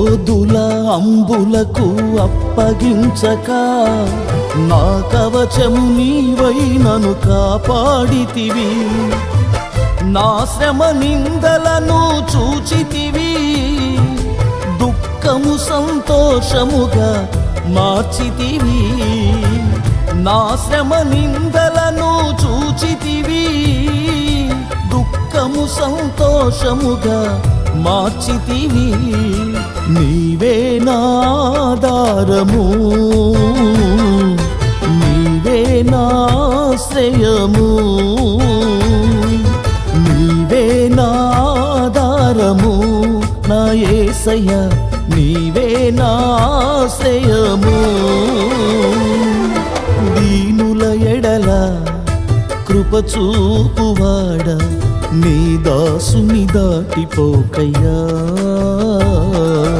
యోధుల అంబులకు అప్పగించక నా కవచము నీవై నన్ను కాపాడితివి. నా శ్రమ నిందలను చూచితివి. దుఃఖము సంతోషముగా మార్చితివి. నా శ్రమ నిందలను చూచితివి. దుఃఖము సంతోషముగా మార్చితివి నీవే నాదారము నీవే నాశ్రయము నీవే నాదారము నా ఏసయ్య నీవే నాశ్రయము దీనుల ఎడల కృప చూపువాడా నీ దాసుని దాటిపోకయ్యా.